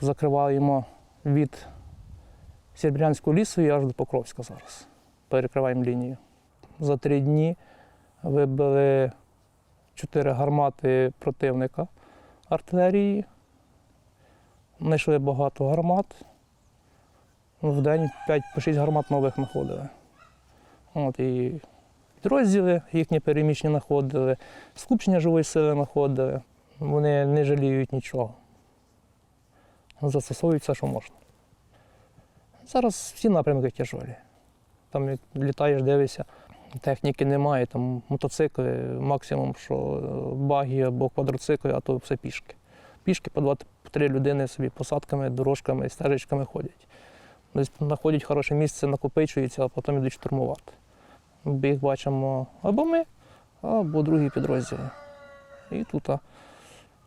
закриваємо від Сєрбрянського лісу і аж до Покровська зараз. Перекриваємо лінію. За три дні вибили чотири гармати противника артилерії. Знайшли багато гармат. В день 5-6 гармат нових знаходили. От, і підрозділи їхні переміщення знаходили, скупчення живої сили знаходили. Вони не жаліють нічого. Застосовують все, що можна. Зараз всі напрямки тяжолі. Там як літаєш, дивишся, техніки немає, там мотоцикли, максимум, що е, баги або квадроцикли, а то все пішки. Пішки по 2-3 людини собі посадками, дорожками, стежечками ходять. Знаходять хороше місце, накопичуються, а потім йдуть штурмувати. Ми їх бачимо або ми, або другі підрозділи. І тут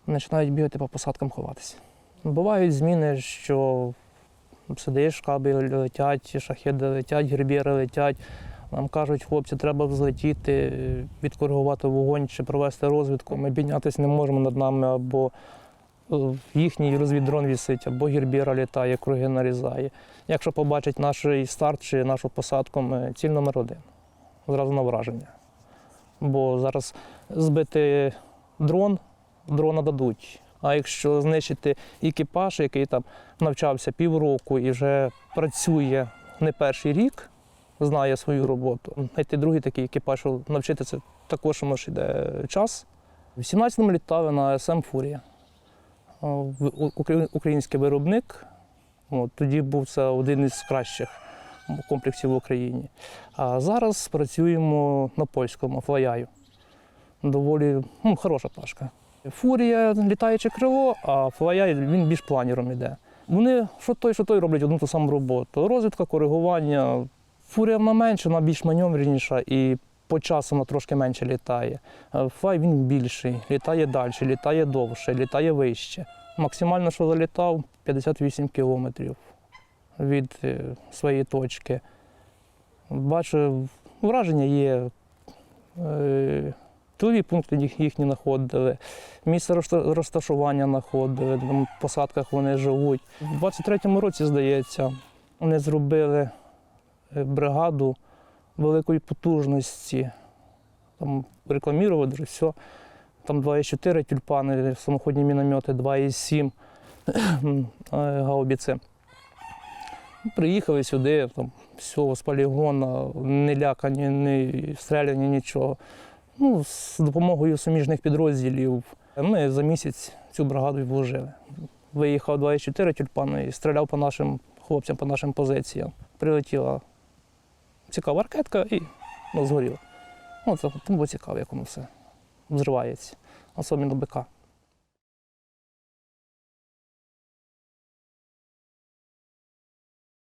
починають бігати по посадкам ховатися. Бувають зміни, що сидиш, каби летять, шахеди летять, гербєри летять. Нам кажуть, хлопці, треба взлетіти, відкоригувати вогонь чи провести розвідку. Ми піднятися не можемо над нами, або е, їхній розвіддрон вісить, або гірбіра літає, круги нарізає. Якщо побачить наш старт чи нашу посадку, ми ціль номер один. Зразу на враження. Бо зараз збити дрон, дрона дадуть. А якщо знищити екіпаж, який там навчався півроку і вже працює не перший рік, знає свою роботу, знайти другий такий екіпаж, навчитися також може йде час. В 17-му літали на СМ Фурія. У- укра- Український виробник. От, тоді був це один із кращих комплексів в Україні. А зараз працюємо на польському флаяю. Доволі ну, хороша пташка. Фурія літаюче крило, а флаяй він більш планером йде. Вони що той, що той роблять одну ту саму роботу. Розвідка, коригування. Фурія вона менша, вона більш маневреніша і по часу вона трошки менше літає. Е, Флай він більший, літає далі, літає довше, літає вище. Максимально, що залітав, 58 кілометрів від е, своєї точки. Бачу, враження є. Тилові пункти їх- їхні знаходили, місце розташування знаходили, в посадках вони живуть. У 23-му році, здається, вони зробили е, бригаду великої потужності. Там рекламували дуже все. Там 2,4 тюльпани, самоходні міномети, 2,7 е, гаубіці. Приїхали сюди, там все з полігона, не лякані, не стріляні, нічого. Ну, з допомогою суміжних підрозділів ми за місяць цю бригаду вложили. Виїхав 24 тюльпани і стріляв по нашим хлопцям, по нашим позиціям. Прилетіла цікава ракетка і ну, згоріла. Ну, це було цікаво, як воно все взривається, особливо БК.